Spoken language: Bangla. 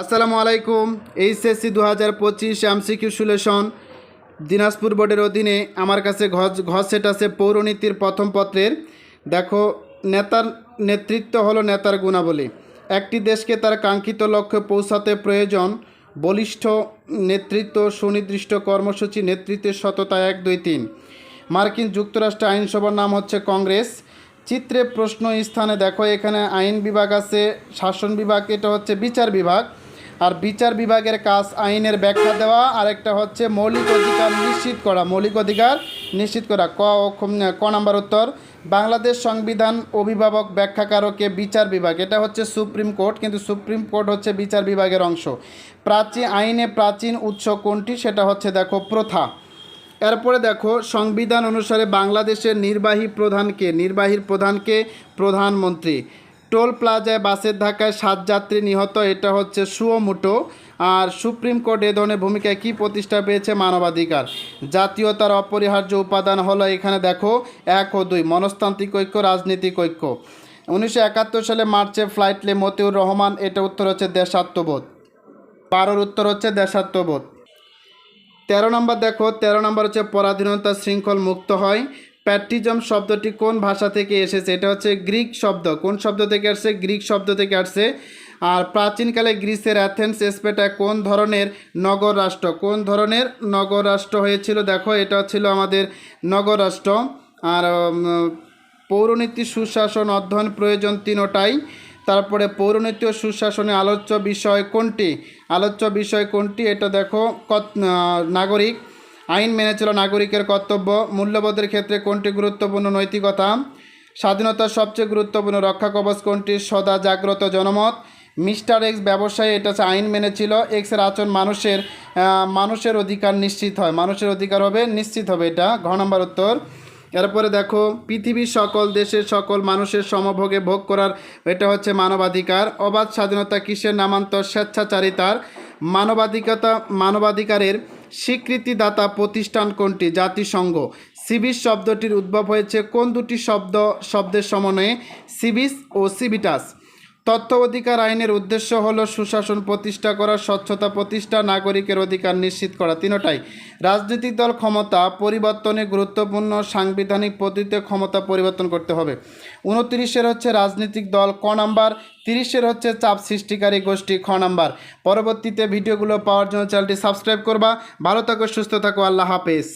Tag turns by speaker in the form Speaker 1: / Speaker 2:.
Speaker 1: আসসালামু আলাইকুম, এইচএসসি দু হাজার পঁচিশ এমসিকিউ সুলেশন দিনাজপুর বোর্ডের অধীনে আমার কাছে ঘর ঘর সেট আছে পৌরনীতির প্রথম পত্রের। দেখো, নেতার নেতৃত্ব হলো নেতার গুণাবলী। একটি দেশকে তার কাঙ্ক্ষিত লক্ষ্যে পৌঁছাতে প্রয়োজন বলিষ্ঠ নেতৃত্ব, সুনির্দিষ্ট কর্মসূচি, নেতৃত্বের সততা এক, দুই, তিন। মার্কিন যুক্তরাষ্ট্র আইনসভার নাম হচ্ছে কংগ্রেস। চিত্রে প্রশ্ন স্থানে দেখো, এখানে আইন বিভাগ আছে, শাসন বিভাগ, এটা হচ্ছে বিচার বিভাগ। আর বিচার বিভাগের কাজ আইনের ব্যাখ্যা দেওয়া আর একটা হচ্ছে মৌলিক অধিকার নিশ্চিত করা। মৌলিক অধিকার নিশ্চিত করা। ক ক নাম্বার উত্তর, বাংলাদেশ সংবিধান অভিভাবক ব্যাখ্যাকারকে বিচার বিভাগ। এটা হচ্ছে সুপ্রিম কোর্ট, কিন্তু সুপ্রিম কোর্ট হচ্ছে বিচার বিভাগের অংশ। প্রাচীন আইনে প্রাচীন উৎস কোনটি? সেটা হচ্ছে দেখো প্রথা। এরপরে দেখো সংবিধান অনুসারে বাংলাদেশের নির্বাহী প্রধানকে নির্বাহীর প্রধানকে প্রধানমন্ত্রী। টোল প্লাজায় বাসের ধাক্কায় সাত যাত্রী নিহত, এটা হচ্ছে সুয়মুটো। আর সুপ্রিম কোর্ট এ ধরনের ভূমিকায় কী প্রতিষ্ঠা পেয়েছে মানবাধিকার? জাতীয়তার অপরিহার্য উপাদান হলো এখানে দেখো, এক ও দুই, মনস্তান্ত্রিক ঐক্য, রাজনীতিক ঐক্য। উনিশশো একাত্তর সালে মার্চে ফ্লাইটলে মতিউর রহমান, এটা উত্তর হচ্ছে দেশাত্মবোধ। বারোর উত্তর হচ্ছে দেশাত্মবোধ। তেরো নম্বর দেখো, তেরো নম্বর হচ্ছে পরাধীনতা শৃঙ্খল মুক্ত হয়। প্যাট্রিজম শব্দটি কোন ভাষা থেকে এসেছে? এটা হচ্ছে গ্রিক শব্দ। কোন শব্দ থেকে আসছে? গ্রিক শব্দ থেকে আসছে। আর প্রাচীনকালে গ্রিসের অ্যাথেন্স স্পেটা কোন ধরনের নগর রাষ্ট্র? কোন ধরনের নগর রাষ্ট্র হয়েছিল? দেখো, এটা ছিল আমাদের নগর রাষ্ট্র। আর পৌরনীতি সুশাসন অধ্যয়ন প্রয়োজন তিনোটাই। তারপরে পৌরনীতি ও সুশাসনে আলোচ্য বিষয় কোনটি? আলোচ্য বিষয় কোনটি? এটা দেখো, কত নাগরিক। আইন মেনে চলা নাগরিকের কর্তব্য, মূল্যবোধের ক্ষেত্রে কোনটি গুরুত্বপূর্ণ নৈতিকতা? স্বাধীনতার সবচেয়ে গুরুত্বপূর্ণ রক্ষা কবচ কোনটি? সদা জাগ্রত জনমত। মিস্টার এক্স ব্যবসায়ী, এটা আইন মেনেছিল এক্সের আচরণ মানুষের মানুষের অধিকার নিশ্চিত হয়। মানুষের অধিকার হবে, নিশ্চিত হবে এটা। ঘ নম্বর উত্তর। এরপরে দেখো, পৃথিবীর সকল দেশের সকল মানুষের সমভোগে ভোগ করার এটা হচ্ছে মানবাধিকার। অবাধ স্বাধীনতা কিসের নামান্তর? স্বেচ্ছাচারিতার। মানবাধিকতা, মানবাধিকারের স্বীকৃতিদাতা প্রতিষ্ঠান কোনটি? জাতিসংঘ। সিভিস শব্দটির উদ্ভব হয়েছে কোন দুটি শব্দ শব্দের সমন্বয়ে? সিবিস ও সিবিটাস। তথ্য অধিকার আইনের উদ্দেশ্য হলো সুশাসন প্রতিষ্ঠা করা, স্বচ্ছতা প্রতিষ্ঠা, নাগরিকের অধিকার নিশ্চিত করা। তিনটাই। রাজনৈতিক দল ক্ষমতা পরিবর্তনে গুরুত্বপূর্ণ সাংবিধানিক পদ্ধতিতে ক্ষমতা পরিবর্তন করতে হবে। উনত্রিশের হচ্ছে রাজনৈতিক দল ক নাম্বার, তিরিশের হচ্ছে চাপ সৃষ্টিকারী গোষ্ঠী খ নাম্বার। পরবর্তীতে ভিডিওগুলো পাওয়ার জন্য চ্যানেলটি সাবস্ক্রাইব করবা। ভালো থাকো, সুস্থ থাকো, আল্লাহ হাফেজ।